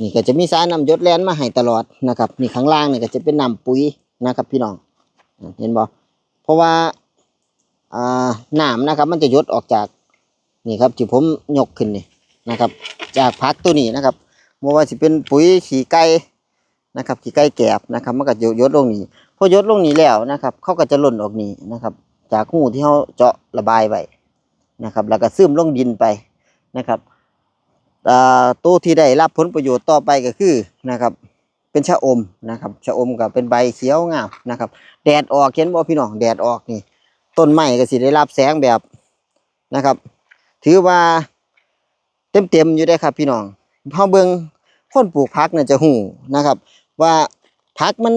นี่ก็จะมีสายน้ำยดแลนมาให้ตลอดนะครับนี่ข้างล่างนี่ก็จะเป็นน้ำปุ๋ยนะครับ พี่น้องเห็นบ่เพราะว่าอ่าน้ำนะครับ มันจะยดออกจากนี่ครับที่ผมยกขึ้นนี่นะครับ จากพักตัวนี้นะครับบ่ว่าสิเป็นปุ๋ยขี้ไก่นะครับขี้ไก่แกบนะครับมันก็จะยดลงนี่พอยดลงนี่แล้วนะครับเขาก็จะหล่นออกนี่นะครับ จากหูที่เขาเจาะระบายไว้นะครับ แล้วก็ซึมลงดินไปนะครับ ตัวที่ได้รับผลประโยชน์ต่อไปก็คือนะครับเป็นชะอมนะครับชะอมก็เป็นใบเขียวงามนะครับ แดดออกเห็นบ่พี่น้องแดดออกนี่ต้นไม้ก็สิได้รับแสงแบบนะครับ ถือว่าเต็มเต็มอยู่ได้ครับ พี่น้องพอเบิ่งคนปลูกผักเนี่ยจะหูนะครับ ว่าผักมัน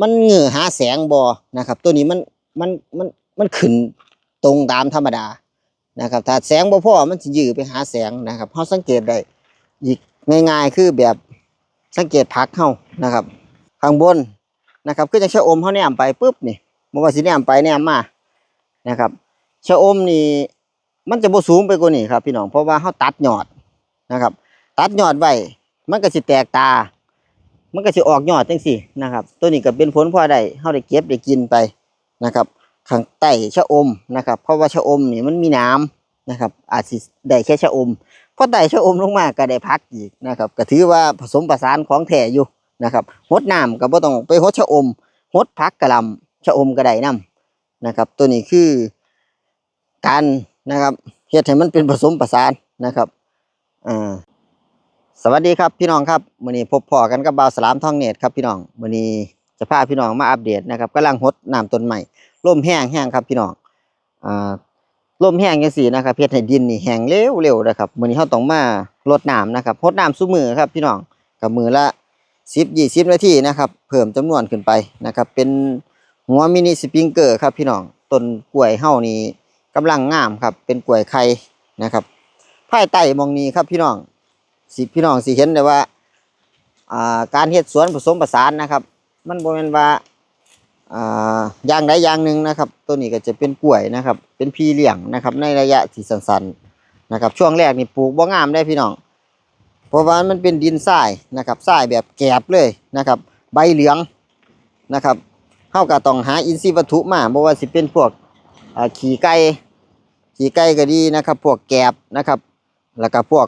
มันเหงื่อหาแสงบ่นะครับ ตัวนี้มันมันมันมันขึ้นตรงตามธรรมดา นะครับถ้าแสงบ่พอมันสิยื้อไปหาแสงนะครับเฮาสังเกตได้อีกง่ายๆคือแบบสังเกตผักเฮานะครับ ข้างบนนะครับคือจังชะอมเฮาแนมไปปุ๊บนี่บ่ว่าสิแนมไปแนมมานะครับชะอมนี่มันจะบ่สูงไปกว่านี้ครับพี่น้องเพราะว่าเฮาตัดยอดนะครับ ตัดยอดไว้มันก็สิแตกตา มันก็สิออกยอดจังซี่นะครับ ตัวนี้ก็เป็นผลพลอได้เฮาได้เก็บได้กินไปนะครับ ข้างใต้ชะอมนะครับ เพราะว่าชะอมนี่มันมีน้ำนะครับ อาจสิได้แค่ชะอมพอได้ชะอมลงมาก็ได้พักอีกนะครับก็ถือว่าผสมประสานของแท้อยู่นะครับหดน้ำก็บ่ต้องไปหดชะอมหดพักกระลำชะอมก็ได้นํนะครับ ตัวนี้คือการนะครับเฮ็ดให้มันเป็นผสมประสานนะครับอ่าสวัสดีครับพี่น้องครับมื้อนี้พบพ่อกันกับบ่าวสลามท่องเนตครับพี่น้องมื้อนี้จะพาพี่น้องมาอัปเดตนะครับกำลังหดน้ำต้นใหม่ ลมแห้งแห้งครับพี่น้องอ่าลมแห้งจังซี่นะครับเฮ็ดให้ดินนี่แห้งเร็วเร็วนะครับมื้อนี้เฮาต้องมารดน้ำนะครับรดน้ำซุมือครับพี่น้องกับมือละ10 20นาทีนะครับ เพิ่มจำนวนขึ้นไปนะครับ เป็นหัวมินิสปริงเกอร์ครับพี่น้องต้นกล้วยเฮานี่กำลังงามครับ เป็นกล้วยไข่นะครับภายใต้มองนี้ครับพี่น้องสิพี่น้องสิเห็นได้ว่าอ่าการเฮ็ดสวนผสมผสานนะครับ มันบ่แม่นว่า อ่าย่างใดอย่างหนึ่งนะครับ ตัวนี้ก็จะเป็นกล้วยนะครับ เป็นพีเลี้ยงนะครับ ในระยะที่สั้นๆนะครับ ช่วงแรกนี่ปลูกบ่งามได้พี่น้อง เพราะว่ามันเป็นดินทรายนะครับทรายแบบแกบเลยนะครับ ใบเหลืองนะครับเฮาก็ต้องหาอินทรีย์วัตถุมาบ่ว่าสิเป็นพวกขี้ไก่ขี้ไก่ก็ดีนะครับ พวกแกบนะครับ แล้วก็พวก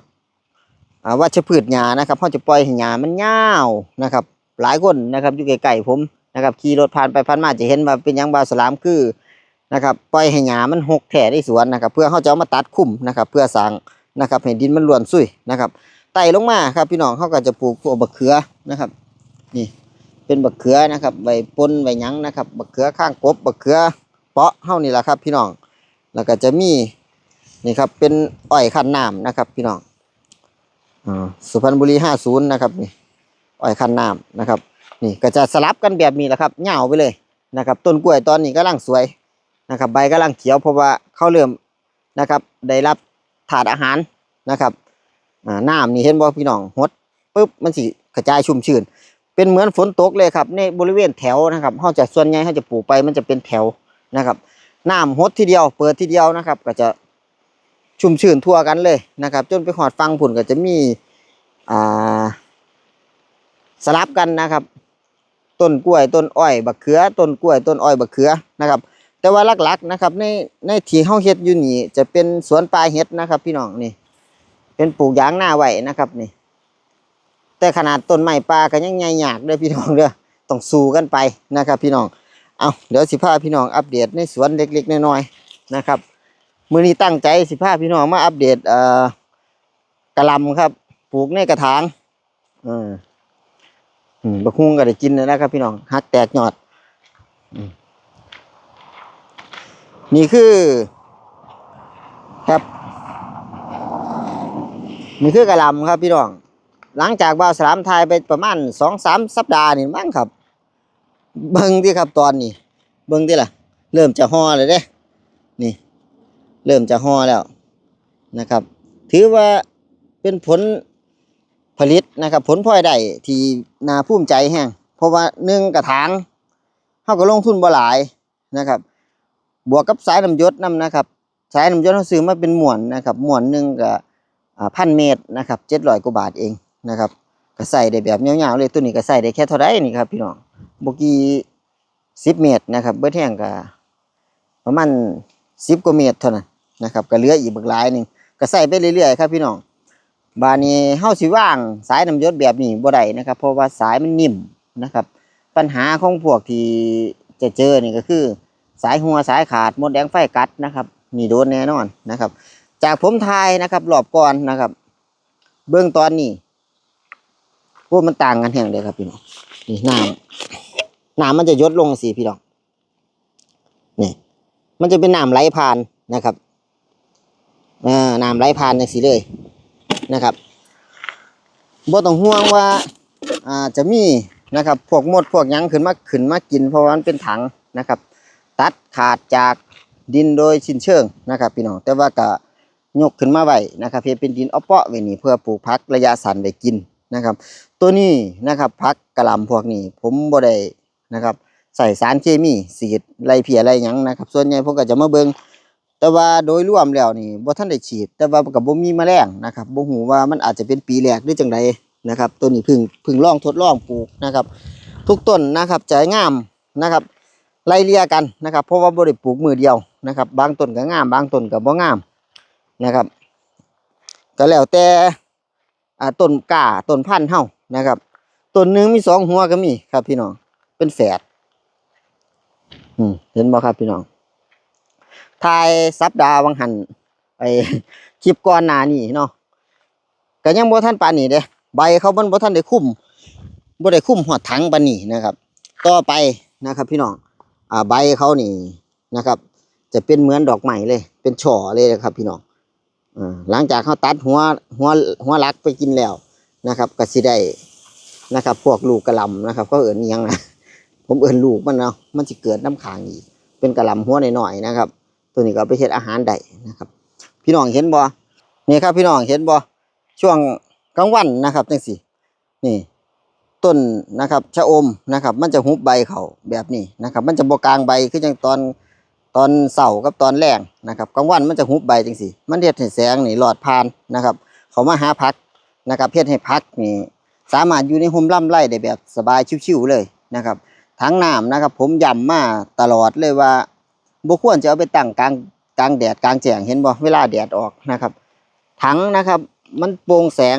วัชพืชหญ้านะครับเฮาจะปล่อยให้หญ้ามันยาวนะครับ หลายคนนะครับอยู่ใกลๆผม นะครับขี่รถผ่านไปผ่านมาจะเห็นว่าเป็นยังบาสลามคือนะครับปล่อยให้หญ้ามันหกแถ่ในสวนนะครับ เพื่อเขาจะเอามาตัดคุ้มนะครับ เพื่อสร้างนะครับให้ดินมันล้วนซุยนะครับไต่ลงมาครับพี่น้องเขาก็จะปลูกพวกบักเขือนะครับนี่เป็นบักเขือนะครับใบปนใบยังนะครับบักเขือข้างกบบักเขือเปาะเฮานี่แหละครับพี่น้องแล้วก็จะมีนี่ครับเป็นอ้อยขันน้ำนะครับ พี่น้องอสุพรรณบุรีห้าศูนย์นะครับนี่อ้อยขันน้ำนะครับ นี่ก็จะสลับกันแบบนี้แหละครับเหงาไปเลยนะครับ ต้นกล้วยตอนนี้กำลังสวยนะครับ ใบกำลังเขียวเพราะว่าเขาเริ่มนะครับ ได้รับถาดอาหารนะครับอ่าน้ำนี่เห็นบ่พี่น้องหดปุ๊บมันสิกระจายชุ่มชื้นเป็นเหมือนฝนตกเลยครับ ในบริเวณแถวนะครับเขาจะส่วนใหญ่เขาจะปลูกไปมันจะเป็นแถวนะครับน้ำหดทีเดียว เปิดทีเดียวนะครับ ก็จะชุ่มชื้นทั่วกันเลยนะครับ จนไปหอดฟังผุ่นก็จะมีอ่าสลับกันนะครับ ต้นกล้วยต้นอ้อยบักเขือ ต้นกล้วยต้นอ้อยบักเขือนะครับ แต่ว่าหลักๆนะครับ ในในที่เฮาเฮ็ดอยู่นี่จะเป็นสวนปลาเฮ็ดนะครับ พี่น้องนี่ เป็นปลูกยางหน้าไหวนะครับนี่ แต่ขนาดต้นไม้ปลาก็ยังใหญ่ยากเด้อพี่น้องเด้อต้องสู้กันไปนะครับ พี่น้องเอาเดี๋ยวสิพาพี่น้องอัปเดตในสวนเล็กๆน้อยๆนะครับมื้อนี้ตั้งใจสิพาพี่น้องมาอัปเดตเอ่อกะลำครับ ปลูกในกระถางเอออืม บักฮุงก็ได้กินแล้วนะครับ พี่น้องฮักแตกยอด นี่คือครับ นี่คือกระลำครับพี่น้อง หลังจากบ่าวสลามทายไปประมาณสองสามสัปดาห์นี่มั้งครับ เบิ่งที่ครับตอนนี้ เบิ่งที่ล่ะ เริ่มจะห่อเลยเด้นี่ เริ่มจะห่อแล้วนะครับ ถือว่าเป็นผล ผลิตนะครับ ผลพลอยได้ที่นาภูมิใจแห้งเพราะว่าหนึ่งกระถางเขาก็ลงทุนบ่หลายนะครับ บวกกับสายน้ำยศนํนะครับ สายน้ำยศเขาซื้อมาเป็นหมวนนะครับหมวนหนึ่งก็พันเมตรนะครับเจ็ดร้อยกว่าบาทเองนะครับก็ใส่ได้แบบยาวๆเลยตัวนี้ก็ใส่ได้แค่เท่าไรนี่ครับพี่น้องบกี่สิบเมตรนะครับ เบิดแห้งก็ประมาณสิบกว่าเมตรเท่านั้นนะครับก็เหลืออีกบักหลายหนึ่งก็ใส่ไปเรื่อยๆครับพี่น้อง บานี้เฮาสิว่างสายน้ำยศแบบนี้บ่ได้นะครับ เพราะว่าสายมันนิ่มนะครับ ปัญหาของพวกที่จะเจอนี่ก็คือ สายหัวสายขาดมดแดงไฟกัดนะครับนี่โดนแน่นอนนะครับ จากผมทายนะครับรอบก่อนนะครับ เบื้องตอนนี้พวกมันต่างกันแห่งเลยครับพี่น้องนี่น้ำน้ำมันจะยดลงสิพี่น้องนี่มันจะเป็นน้ำไหลผ่านนะครับอ่าน้ำไหลผ่านอย่างสีเลย นะครับบ่ต้องห่วงว่าอ่าจะมีนะครับพวกมดพวกยังขึ้นมาขึ้นมากิน เพราะว่ามันเป็นถังนะครับ ตัดขาดจากดินโดยสิ้นเชิงนะครับพี่น้องแต่ว่าก็ยกขึ้นมาไว้นะครับเพื่อเป็นดินเอเปาะไว้นี่เพื่อปลูกพักระยะสั้นได้กินนะครับ ตัวนี้นะครับพักกระลำพวกนี้ ผมบ่ได้นะครับใส่สารเคมีสีดไรเพียไรยังนะครับ ส่วนใหญ่ผมก็จะมาเบิง แต่ว่าโดยรวมแล้วนี่บ่ทันได้ฉีด แต่ว่าก็บ่มีแมลงนะครับบ่ฮู้ว่ามันอาจจะเป็นปีแรกหรือจังไดนะครับตัวนี้พิ่งพิ่งลองทดลองปลูกนะครับ ทุกต้นนะครับจะงามนะครับไล่เลี่ยกันนะครับ เพราะว่าบริปลูกมือเดียวนะครับ บางต้นก็งาม บางต้นก็บ่งามนะครับ ก็แล้วแต่อ่าต้นกาต้นพันธุ์เฮานะครับต้นหนึ่งมีสองหัวก็มีครับพี่น้องเป็นแฝดอืมเห็นบ่ครับพี่น้อง ทายสัปดาห์วังหันไอคลิปก่อนหน้านี้เนาะก็ยังบ่ทันปานนี้เด้ใบเขามันบ่ทันได้คุ้มบ่ได้คุ้มหัวถังปานนี้นะครับ ต่อไปนะครับ พี่น้องอ่าใบเขานี่นะครับ จะเป็นเหมือนดอกไม้เลย เป็นช่อเลยนะครับ พี่น้องอ่าหลังจากเขาตัดหัวหัวหัวรักไปกินแล้วนะครับก็สิได้นะครับ พวกลูกกระลำนะครับ ก็เอิญอิหยังนะผมเอิญลูกมันเนาะมันจะเกิดน้ำค้างอีก เป็นกระลำหัวหน่อยๆนะครับ ตัวนี้ก็เอาไปเฮ็ดอาหารได้นะครับ พี่น้องเห็นบ่นี่ครับพี่น้องเห็นบ่ช่วงกลางวันนะครับจังซี่นี่ ต้นนะครับชะอมนะครับ มันจะหุบใบเขาแบบนี้นะครับ มันจะบกลางใบคืออย่างตอนตอนเสาร์กับตอนแรงนะครับกลางวันมันจะหุบใบจังสิมันเฮ็ดให้แสงนี่หลอดผ่านนะครับ เขามาหาพักนะครับเฮ็ดให้พักนี่สามารถอยู่ในห่มร่ำไร่ได้แบบสบายชิวๆเลยนะครับทั้งน้ำนะครับ ผมย้ำมาตลอดเลยว่า บควรจะเอาไปตั้งกลางกลางแดดกลางแจ้งเห็นบ่เวลาแดดออกนะครับ ถังนะครับ มันโปร่งแสง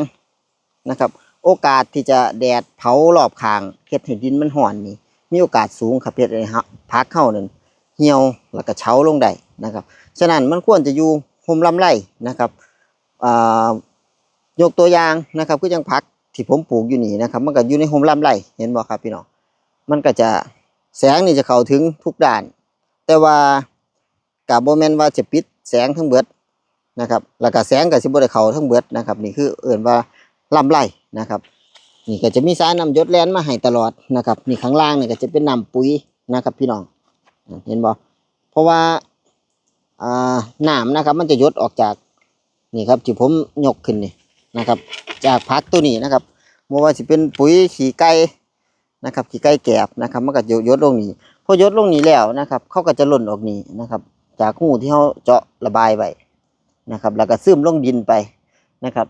นะครับ โอกาสที่จะแดดเผารอบข้างเฮ็ดให้ดินมันห่อนนี่มีโอกาสสูงครับเฮ็ดให้ฮะพักเข้านั่นเหี่ยวแล้วก็เฉาลงได้นะครับ ฉะนั้นมันควรจะอยู่ห่มลำไรนะครับยกตัวอย่างนะครับคือจังพักที่ผมปลูกอยู่นี่นะครับ มันก็อยู่ในห่มลำไรเห็นบ่ครับพี่น้องมันก็จะแสงนี่จะเข้าถึงทุกด้าน แต่ว่ากับโบแมนว่าจะปิดแสงทั้งเบิดนะครับแล้วก็แสงก็สิบ่ได้เขาทั้งเบิดนะครับ นี่คือเอิ่นว่าลำไรนะครับ นี่ก็จะมีสายน้ำยดแลนมาให้ตลอดนะครับนี่ข้างล่างนี่ก็จะเป็นน้ำปุ๋ยนะครับ พี่น้องเห็นบ่เพราะว่าอ่าน้ำนะครับ มันจะยดออกจากนี่ครับที่ผมยกขึ้นนี่นะครับ จากพักตัวนี้นะครับบ่ว่าสิเป็นปุ๋ยขี้ไก่นะครับขี้ไก่แกบนะครับ มันก็ยดลงนี่ พอยดลงนี่แล้วนะครับเขาก็จะหล่นออกนี่นะครับ จากหูที่เขาเจาะระบายไว้นะครับ แล้วก็ซึมลงดินไปนะครับ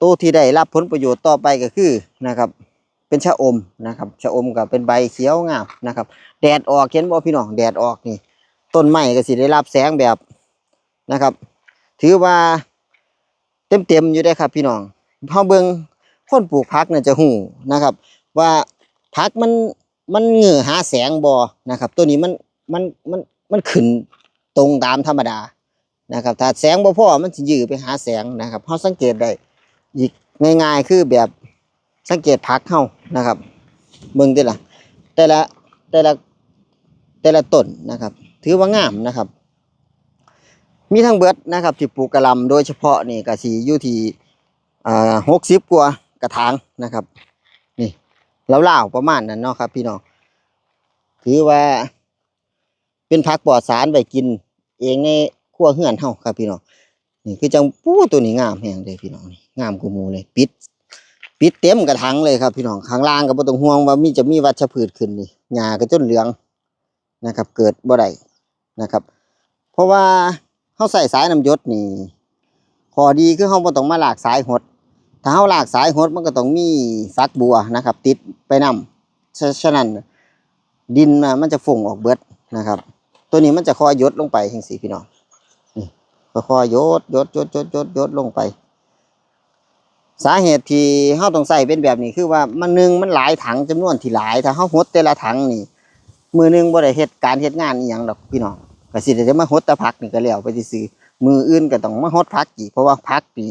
ตัวที่ได้รับผลประโยชน์ต่อไปก็คือนะครับเป็นชะอมนะครับชะอมก็เป็นใบเขียวงามนะครับ แดดออกเห็นบ่พี่น้องแดดออกนี่ต้นไม้ก็สิได้รับแสงแบบนะครับ ถือว่าเต็มเต็มอยู่ได้ครับ พี่น้องพอเบิ่งคนปลูกผักเนี่ยจะหูนะครับ ว่าผักมัน มันเหงื่อหาแสงบ่นะครับ ตัวนี้มันมันมันมันขึ้นตรงตามธรรมดานะครับ ถ้าแสงบ่พอมันสิยื้อไปหาแสงนะครับเฮาสังเกตได้อีกง่ายๆคือแบบสังเกตผักเฮานะครับเบิ่งติล่ะแต่ละแต่ละแต่ละต้นนะครับ ถือว่างามนะครับ มีทั้งเบิดนะครับที่ปลูกกระลำโดยเฉพาะนี่ก็สิอยู่ที่อ่า60กว่ากระถางนะครับ ล่าวๆประมาณนั้นเนาะครับ พี่น้องถือว่าเป็นผักปลอดสารไว้กิน เองในครัวเฮือนเฮาครับ พี่น้องนี่คือจังปู้ตัวนี้งามแฮงเลยพี่น้องนี่งามกูมูเลยปิด ปิดเต็มกระถางเลยครับ พี่น้องข้างล่างก็บ่ต้องห่วงว่ามีจะมีวัชพืชขึ้นนี่หญ้าก็จนเหลืองนะครับ เกิดบ่ได้นะครับ เพราะว่าเฮาใส่สายน้ำยศนี่ข้อดีคือเฮาบ่ต้องมาลากสายหด ถ้าเฮาลากสายหดมันก็ต้องมีฟักบัวนะครับ ติดไปนำฉะฉะนั้นดินมันจะฝุ่งออกเบิดนะครับ ตัวนี้มันจะคอยยดลงไปจังซี่พี่น้องนี่คอยยดยดยดยดยดยดลงไป สาเหตุที่เฮาต้องใส่เป็นแบบนี้คือว่ามันหนึงมันหลายถังจำนวนที่หลาย ถ้าเฮาหดแต่ละถังนี่มือหนึงบ่ได้เฮ็ดการเฮ็ดงานอีหยังดอกพี่น้องก็สิได้มาหดแต่ผักนี่ก็แล้วไปซื่อมืออื่นก็ต้องมาหดผักอีกเพราะว่าผักนี่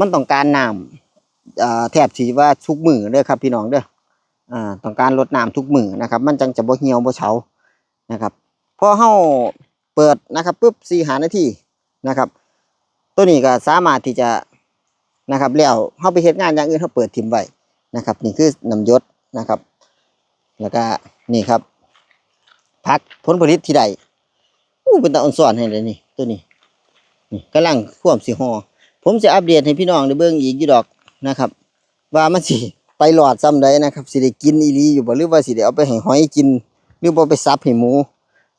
มันต้องการน้ำแทบสิว่าทุกมือเด้อครับพี่น้องเด้อต้องการรดน้ำทุกมือนะครับ มันจังจะบ่เหี่ยวบ่เฉานะครับพอเฮาเปิดนะครับปุ๊บ4 5นาทีนะครับ ตัวนี้ก็สามารถที่จะนะครับแล้วเฮาไปเฮ็ดงานอย่างอื่นเฮาเปิดทิ้งไว้นะครับ นี่คือน้ำยศนะครับ แล้วก็นี่ครับพักผลผลิตที่ใดอู้เป็นตาอ่อนสอนให้เลยนี่ตัวนี้นี่กำลังควมสิหอ ผมจะอัปเดตให้พี่น้องได้เบิ่งอีกอยู่ดอกนะครับ ว่ามันสิไปหลอดซ้ำใดนะครับสิได้กินอีหลีอยู่บ่หรือว่าสิได้เอาไปให้หอยกิน หรือบ่ไปซับให้หมู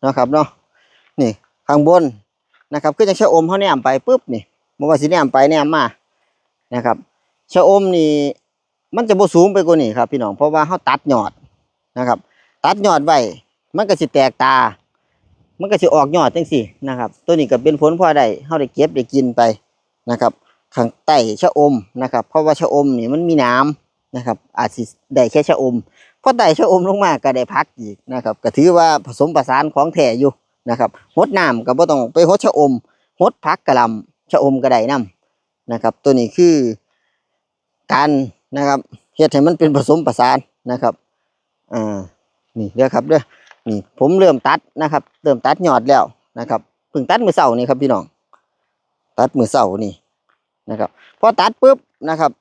นะครับเนาะนี่ข้างบนนะครับคือจังชะอมเฮาแนมไปปุ๊บนี่บ่ว่าสิแนมไปแนมมานะครับชะอมนี่มันจะบ่สูงไปกว่านี้ครับพี่น้องเพราะว่าเฮาตัดยอดนะครับ ตัดยอดไว้มันก็สิแตกตา มันก็สิออกยอดจังซี่นะครับ ตัวนี้ก็เป็นผลพลอได้เฮาได้เก็บได้กินไป นะครับข้างใต้ชะอมนะครับ เพราะว่าชะอมนี่มันมีน้ำนะครับ อาจสิได้แค่ชะอมพอได้ชะอมลงมาก็ได้พักอีกนะครับก็ถือว่าผสมประสานของแท้อยู่นะครับหดน้ำก็บ่ต้องไปหดชะอมหดพักกระลำชะอมก็ได้นํนะครับ ตัวนี้คือการนะครับเฮ็ดให้มันเป็นผสมประสานนะครับอ่านี่เด้อครับเด้อนี่ผมเริ่มตัดนะครับ เริ่มตัดยอดแล้วนะครับเพิ่งตัดมือเสาร์นี่ครับพี่น้อง ตัดมือเสานี่นะครับพอตัดปุ๊บนะครับ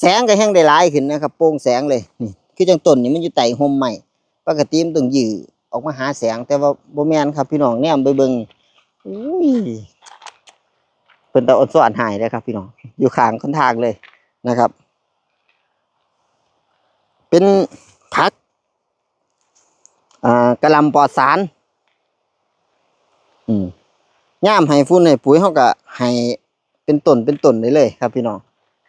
แสงก็แห้งได้หลายขึ้นนะครับโปร่งแสงเลยนี่คือจังต้นนี่มันอยู่ใต้ห่มใหม่ปกติมันต้องยื้อออกมาหาแสงแต่ว่าโบแมนครับพี่น้องแนมไปเบิงอุ้ยเพิ่นตาอดสอนหายเลยครับ พี่น้องอยู่ข้างคนทางเลยนะครับ เป็นผักอ่ากระลำปลอดสารอืม ย่ามให้ฟุ้นให้ปุ๋ยเขาก็ให้เป็นต้นเป็นต้นได้เลยครับพี่น้อง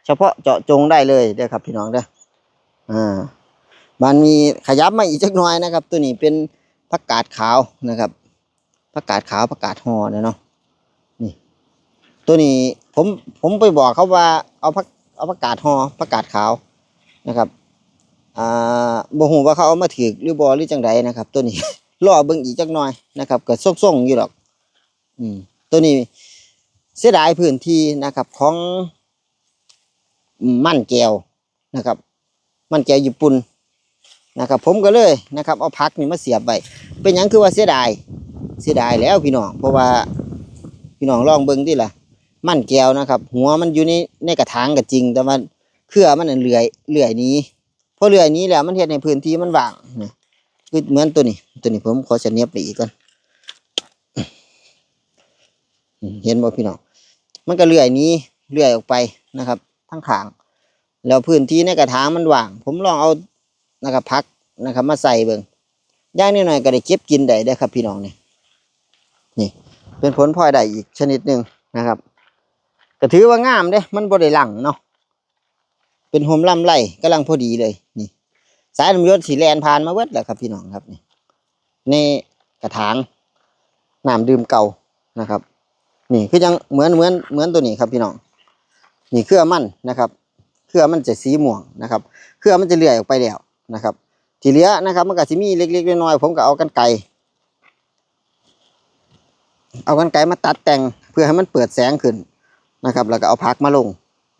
เฉพาะเจาะจงได้เลยเด้อครับพี่น้องเด้ออ่ามันมีขยับมาอีกจักหน่อยนะครับ ตัวนี้เป็นผักกาดขาวนะครับผักกาดขาวผักกาดหอนะเนาะนี่ ตัวนี้ผมผมไปบอกเขาว่าเอาผักเอาผักกาดหอผักกาดขาวนะครับอ่าบ่ฮู้ว่าเขาเอามาถือหรือบ่หรือจังใดนะครับ ตัวนี้รอเบิ่งอีกจักหน่อยนะครับเก็ส่งๆอยู่ดอก อืมตัวนี้เสียดายพื้นที่นะครับ ของมั่นแก้วนะครับ มั่นแก้วญี่ปุ่นนะครับ ผมก็เลยนะครับ เอาพักนี่มาเสียบไว้เป็นยังคือว่าเสียดายเสียดายแล้วพี่น้องเพราะว่าพี่น้องลองเบิ่งดิล่ะ มั่นแก้วนะครับ หัวมันอยู่ในในกระถางก็จริง แต่ว่าเครือมันน่ะเลื่อยเลื่อยนี้พอเรือยนี้แล้วมันเฮ็ดในพื้นที่มันว่างนะคือเหมือนตัวนี้ ตัวนี้ผมขอจะเนียบไปอีกก่อนอืม เห็นบ่พี่น้องมันก็เลื่อยนี้เลื่อยออกไปนะครับ ทั้งขางแล้วพื้นที่ในกระถางมันว่าง ผมลองเอานะครับพักนะครับ มาใส่เบิ่งย่างนิดหน่อยก็ได้เก็บกินได้ได้ครับ พี่น้องนี่นี่ เป็นผลพลอยได้อีกชนิดหนึ่งนะครับก็ถือว่างามเด้ มันบ่ได้หลังเนาะเป็นโฮมลำไรกำลังพอดีเลยนี่ สายน้ำยศสีแลนผ่านมาเวิดแล้วครับ พี่น้องครับนี่ในกระถางน้ำดื่มเก่านะครับ นี่คือยังเหมือนเหมือนเหมือนตัวนี้ครับพี่น้องนี่เครือมันนะครับ เครือมันจะสีม่วงนะครับ เครือมันจะเลื่อยออกไปแล้วนะครับ ที่เหลือนะครับมันก็จะมีเล็กๆน้อยๆผมก็เอากันไกเอากันไกมาตัดแต่งเพื่อให้มันเปิดแสงขึ้นนะครับ แล้วก็เอาพักมาลง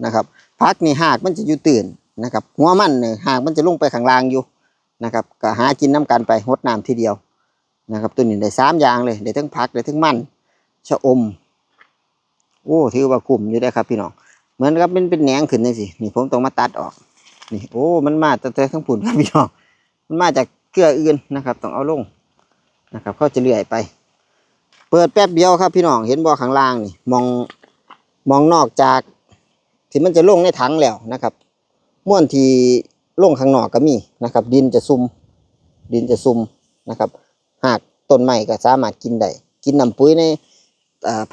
นะครับพักนี่หากมันจะอยู่ตื่นนะครับหัวมันเนี่ยหากมันจะลงไปข้างล่างอยู่นะครับก็หากินน้ำกันไปหดน้ำทีเดียวนะครับตัวนี้ได้สามอย่างเลยได้ทั้งพักได้ทั้งมันชะอม โอ้ถือว่ากลุ่มอยู่ได้ครับพี่น้องเหมือนกับเป็นเป็นแหนงขึ้นนี่สินี่ผมต้องมาตัดออก นี่โอ้มันมาแต่แต่ข้งผุนครับพี่น้องมันมาจากเกลืออื่นนะครับ ต้องเอาลงนะครับเขาจะเลื่อยไป เปิดแป๊บเดียวครับพี่น้องเห็นบ่อข้างล่างนี่มองมองนอกจากที่มันจะลงในถังแล้วนะครับม้วนที่ลงข้างนอกก็มีนะครับ ดินจะซุ่มดินจะซุ่มนะครับ หากต้นไม้ก็สามารถกินได้กินน้ำปุ๋ยใน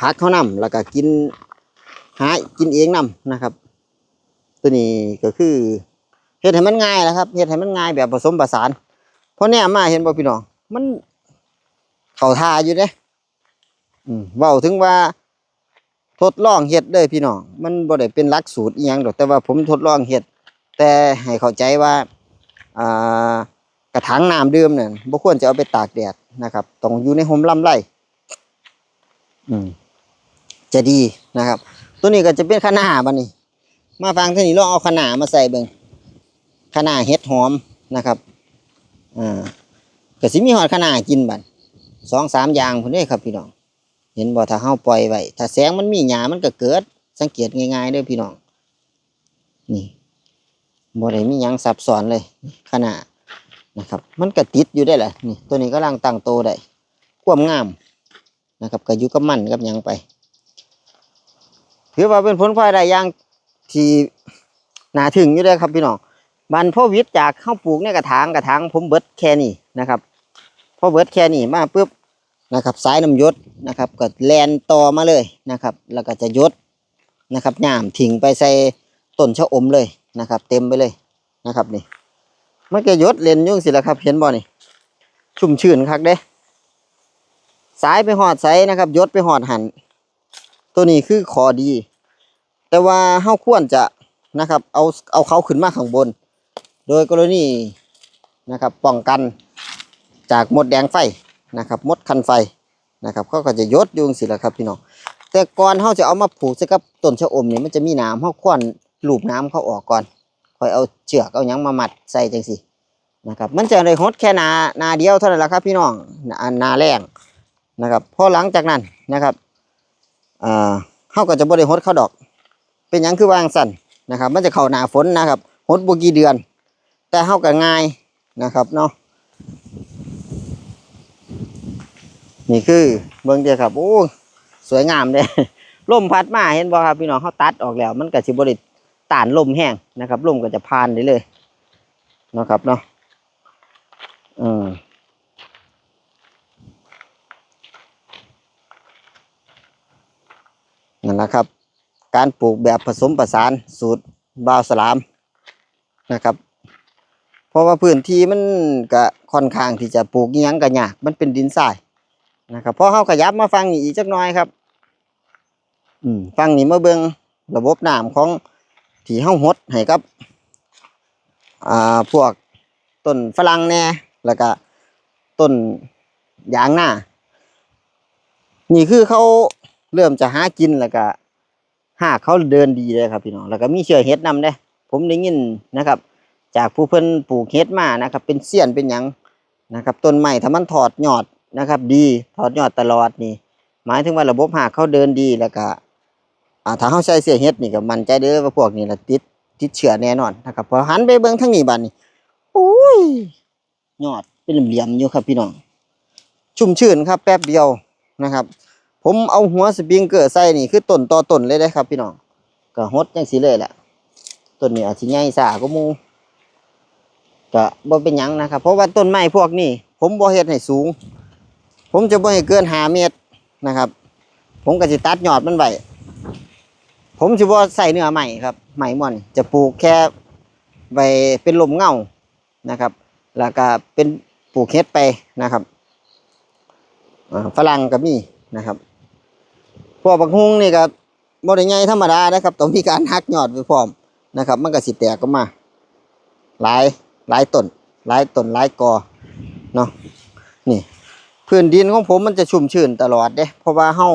พักเขานํแล้วก็กินหายกินเองนํนะครับ ตัวนี้ก็คือเฮ็ดให้มันง่ายแหล้วครับเฮ็ดให้มันง่ายแบบผสมผสาน เพราะเนี่ยมาเห็นบ่พี่น้องมันเข้าทาอยู่เด้อืมเว้าถึงว่าทดลองเฮ็ดเด้อพี่น้องมันบ่ได้เป็นลักสูตรอีหยังดอกแต่ว่าผมทดลองเฮ็ด แต่ให้เข้าใจว่าอ่ากระถางน้ำดื่มนั่นบ่ควรจะเอาไปตากแดดนะครับต้องอยู่ในห่มลำไรอืม จะดีนะครับ ตัวนี้ก็จะเป็นคะน้าบัดนี้ มาฟังท่านี้ลองเอาคะน้ามาใส่เบิ่งคะน้าเฮ็ดหอมนะครับอ่าก็สิมีหอดคะน้ากินบัดสองสามอย่างพุ่นเด้ครับพี่น้อง เห็นบ่ถ้าเฮาปล่อยไว้ถ้าแสงมันมีหญ้ามันก็เกิด สังเกตง่ายๆเด้อพี่น้อง นี่บ่ได้มีหยังซับซ้อนเลยขนาดนะครับ มันก็ติดอยู่ได้แหละนี่ตัวนี้กำลังตั้งโตได้ความงาม นะครับก็อยู่กับมันกับยังไปถือว่าเป็นผลพลอยได้อย่างที่น่าถึงอยู่ได้ครับพี่น้องบันพ่อวิทย์จากเข้าปลูกในกระถางกระถางผมเบิดแค่นี้นะครับพอเบิดแค่นี้มาปุ๊บนะครับสายน้ำยศนะครับก็แลนต่อมาเลยนะครับ แล้วก็จะยศนะครับย่ามทิ้งไปใส่ต้นชะอมเลยนะครับ เต็มไปเลยนะครับนี่มันก็ยศเลนยุ่งสิละครับ เห็นบ่นี่ชุ่มชื่นคักเด้ สายไปหอดใสนะครับยศไปหอดหัน ตัวนี้คือขอดี แต่ว่าเฮาควรจะนะครับเอาเอาเขาขึ้นมาข้างบน โดยกรณีนะครับป้องกันจากมดแดงไฟนะครับมดคันไฟนะครับเขาก็จะยดอยุงสิละครับพี่น้องแต่ก่อนเขาจะเอามาผูกใส่กับต้นชะอมเนี่ยมันจะมีน้ำเขาควนลูบน้ำเขาออกก่อนคอยเอาเชือกเอายังมามัดใส่จังสินะครับมันจะได้ฮดแค่นานาเดียวเท่านั้นแหละครับพี่น้องนาแรง นะครับพอหลังจากนั้นนะครับอ่าเขาก็จะบริฮดเขาดอก เป็นหยังคือวางสั่นนะครับ มันจะเข้าหนาฝนนะครับฮดบกี่เดือน แต่เขาก็ง่ายนะครับเนาะนี่คือเบิ่งเดียวครับโอ้สวยงามเลยลมพัดมาเห็นบ่ครับพี่น้องเขาตัดออกแล้ว มันก็สิบริต้านลมแห้งนะครับลมก็จะพานได้เลยนะครับเนาะอืม นะครับ การปลูกแบบผสมผสานสูตรบาวสลามนะครับ เพราะว่าพื้นที่มันก็ค่อนข้างที่จะปลูกยังก็ยากมันเป็นดินทรายนะครับพอเขาขยับมาฟังนี่อีกจักหน่อยครับอืมฟังนี่มาเบิงระบบน้ำของที่เฮาหดให้กับอ่าพวกต้นฝรั่งแน่แล้วก็ต้นยางหน้านี่คือเขา เริ่มจะหากินแล้วก็หากเขาเดินดีเลยครับพี่น้องแล้วก็มีเชื้อเห็ดนำเด้ผมได้ยินนะครับ จากผู้เพิ่นปลูกเห็ดมานะครับ เป็นเสี้ยนเป็นหยังนะครับต้นไม้ถ้ามันถอดยอดนะครับ ดีถอดยอดตลอดนี่ หมายถึงว่าระบบหากเขาเดินดีแล้วก็ถ้าเขาใช้เสียเฮ็ดนี่ก็มันใจเด้อว่าพวกนี้ละติดติดเชื้อแน่นอนนะครับพอหันไปเบิ่งทางนี้บัดนี้โอ้ยยอดเป็นเหลี่ยมอยู่ครับพี่น้องชุ่มชื่นครับ แป๊บเดียวนะครับ ผมเอาหัวสปริงเกอร์ใส่นี่คือต้นต่อต้นเลยเด้ครับ พี่น้องก็ฮดจังสีเลยแหละต้นนี้อาจสิใหญ่ซ่าก็มูก็บ่เป็นหยังนะครับ เพราะว่าต้นไม้พวกนี้ ผมบ่เฮ็ดให้สูง ผมจะบ่ให้เกินหาเมตรนะครับ ผมก็จะตัดยอดมันไว้ผมจะบ่ใส่เนื้อใหม่ครับใหม่ม่อนจะปลูกแค่ไว้เป็นลมเงานะครับ แล้วก็เป็นปลูกเฮ็ดไปนะครับฝรั่งก็มีนะครับ พวกบักฮุงนี่ก็บ่ได้ใหญ่ธรรมดานะครับต้องมีการหักยอดไว้พร้อมนะครับ มันก็สิแตกออกมาหลายหลายต้นหลายต้นหลายกอเนาะนี่พื้นดินของผมมันจะชุ่มชื้นตลอดเด้เพราะว่าเฮา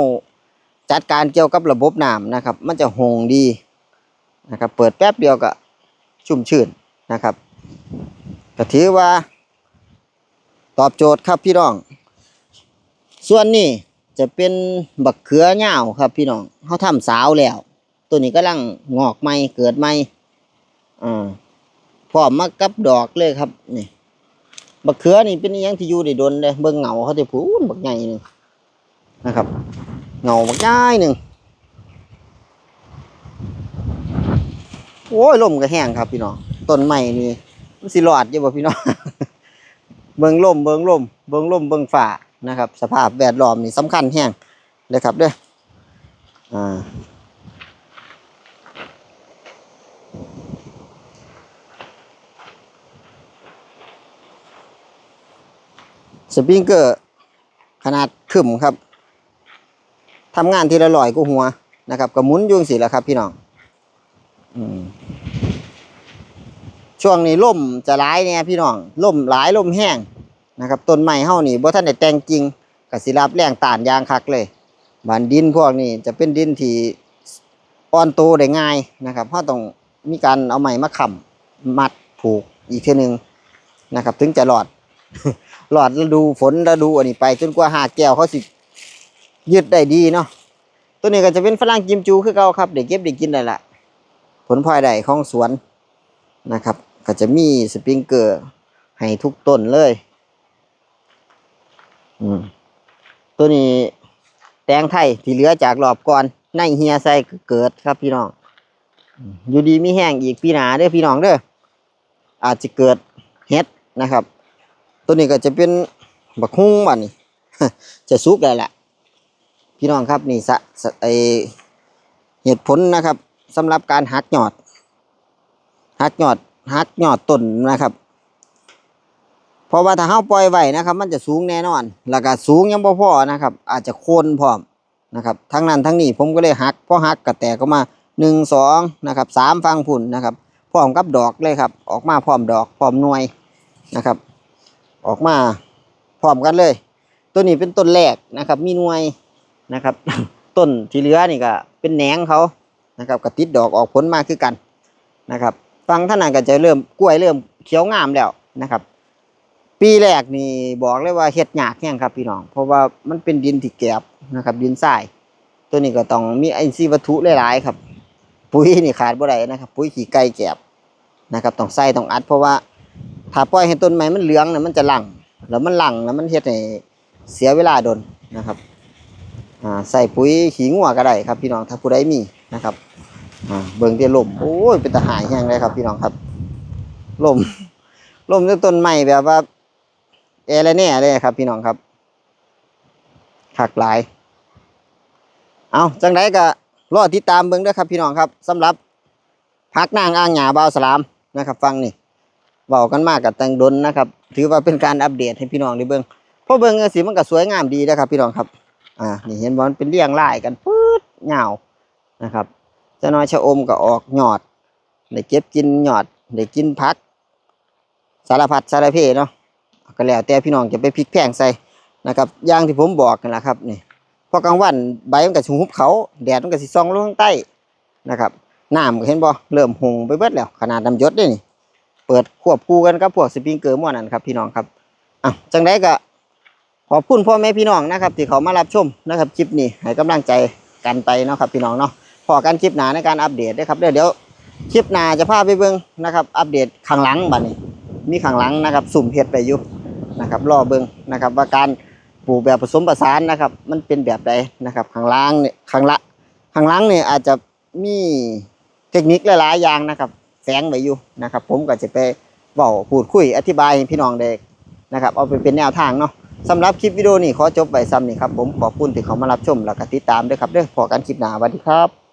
จัดการเกี่ยวกับระบบน้ำนะครับ มันจะหงดีนะครับ เปิดแป๊บเดียวก็ชุ่มชื้นนะครับก็ถือว่า ตอบโจทย์ครับพี่น้อง ส่วนนี้ จะเป็นบักเขือเหย้าครับพี่น้องเขาทำสาวแล้ว ตัวนี้กำลังงอกใหม่เกิดใหม่อ่าพร้อมมากับดอกเลยครับนี่บักเขือนี่เป็นอหยังที่อยู่ได้ดนเลยเบิ่งเงาเขาจะพูนบักใหญ่หนึ่งนะครับเงาบักใหญ่หนึ่งโอ้ยลมก็แห้งครับพี่น้องต้นไม้นี่มันสิรอดอยู่บ่พี่น้องเบิ่งลมเบิ่งลมเบิ่งลมเบิ่งฝ่า นะครับ สภาพแวดล้อมนี่สำคัญแห้งเลยครับเด้ออ่าสปริงเกอร์ขนาดขึ้มครับทำงานทีละลอยกูหัวนะครับกระมุนยุ่งสิแล้วครับพี่น้องช่วงนี้ล่มจะร้ายเนี่ยพี่น้องล่มหลายล่มแห้ง นะครับต้นไม้เฮานี่บ่ท่านได้แต่งจริงก็สิรับแรงต้านยางคักเลยบานดินพวกนี้จะเป็นดินที่อ่อนโตได้ง่ายนะครับเพราะต้องมีการเอาไม้มาค้ำมัดผูกอีกทีนึงนะครับ ถึงจะรอดหลอดฤดูฝนฤดูอันนี้ไปจนกว่าหากแก้วเขาสิยึดได้ดีเนาะตัวนี้ก็จะเป็นฝรั่งกิมจูคือเก่าครับเด็กเก็บเด็กกินได้ละผลพลอยได้ของสวนนะครับ ก็จะมีสปริงเกอร์ให้ทุกต้นเลย อืมตัวนี้แตงไทยที่เหลือจากรอบก่อนในเฮียใส่เกิดครับพี่น้องอยู่ดีมีแห้งอีกปีหนาเด้อพี่น้องเด้ออาจจะเกิดเฮ็ดนะครับ ตัวนี้ก็จะเป็นบักฮุ้งบัดนี้จะสุกแล้วแหละพี่น้องครับนี่สะสะไอเหตุผลนะครับสำหรับการหักยอดหักยอดหักยอดต้นนะครับ ราะว่าถ้าเฮาปล่อยไว้นะครับ มันจะสูงแน่นอน แล้วก็สูงยังบ่พอนะครับ อาจจะโคนพร้อมนะครับทั้งนั้นทั้งนี้ผมก็เลยหักพอหักก็แตกออกมาหนึ่งสองนะครับสามฟังผุ่นนะครับพร้อมกับดอกเลยครับ ออกมาพร้อมดอกพร้อมหน่วยนะครับ ออกมาพร้อมกันเลย ตัวนี้เป็นต้นแรกนะครับ มีหน่วยนะครับ ต้นที่เหลือนี่ก็เป็นแหนงเขานะครับก็ติดดอกออกผลมาคือกันนะครับ ฟังท่านนั้นก็จะเริ่มกล้วยเริ่มเขียวงามแล้วนะครับ ปีแรกนี่บอกเลยว่าเฮ็ดยากแห้งครับพี่น้อง เพราะว่ามันเป็นดินที่แกบนะครับ ดินทราย ตัวนี้ก็ต้องมีไอซีย์วัตถุหลายๆครับ ปุ๋ยนี่ขาดบ่ได้นะครับ ปุ๋ยขี้ไก่แกบนะครับต้องใส่ต้องอัด เพราะว่าถ้าปล่อยให้ต้นไม้มันเหลืองเนี่ยมันจะหลังแล้วมันหลังแล้วมันเฮ็ดให้เสียเวลาโดนนะครับใส่ปุ๋ยขี้งัวก็ได้ครับพี่น้องถ้าผู้ใดมีนะครับเบิ่งที่ลมโอ้ยเป็นตาหายแห้งเลยครับพี่น้องครับลมลมจากต้นไม้แบบว่า แอร์และแน่เลยครับ พี่น้องครับขักหลาย เอาจังไดก็รอติดตามเบิ่งด้อครับพี่น้องครับสำหรับพักนางอ่างหยาบาวสลามนะครับ ฟังนี่เว้ากันมากกับแตงดนนะครับ ถือว่าเป็นการอัปเดตให้พี่น้องได้เบิ่งเพราะเบิ่งจังซี่มันก็สวยงามดีนะครับ พี่น้องครับ อ่า นี่เห็นบ่มันเป็นเรียงรายกันปื๊ดยานะครับจะน้อยชะอมก็ออกหยอดได้เก็บกินหยอดได้กินผัก สารพัดสารเพเนาะ ก็แล้วแต่พี่น้องจะไปพลิกแพงใส่นะครับอย่างที่ผมบอกกันแหละครับนี่พอกลางวันใบมันก็สิหุบเขาแดดมันก็สิส่องลงข้างใต้นะครับน้ำก็เห็นบ่เริ่มหงไปเบิดแล้วขนาดน้ำยศด้นี่ เปิดควบคู่กันกับพวกสปริงเกอร์ม่วนนั่นครับพี่น้องครับอะจังไดก็ขอบคุณพ่อแม่พี่น้องนะครับ ที่เขามารับชมนะครับคลิปนี้ให้กำลังใจกันไปเนาะครับพี่น้องเนาะพอกันคลิปหนาในการอัปเดตด้วยครับเดี๋ยวเดี๋ยวคลิปหนาจะพาไปเบิ่งนะครับ อัปเดตข้างหลังบัดนี้ มีข้างหลังนะครับ สุ่มเห็ดไปอยู่ นะครับรอเบิงนะครับ ว่าการปลูกแบบผสมผสานนะครับ มันเป็นแบบใดนะครับข้างล่างเนี่ยข้างละข้างหลังเนี่ยอาจจะมีเทคนิคหลายๆอย่างนะครับแฝงไว้อยู่นะครับ ผมก็จะไปเว้าพูดคุยอธิบายพี่น้องได้นะครับ เอาไปเป็นแนวทางเนาะสำหรับคลิปวิดีโอนี้ขอจบไว้ซ้ำนี่ครับผมขอบคุณที่เขามารับชมแล้วก็ติดตามด้วยครับเด้อพอกันคลิปหน้าสวัสดีครับ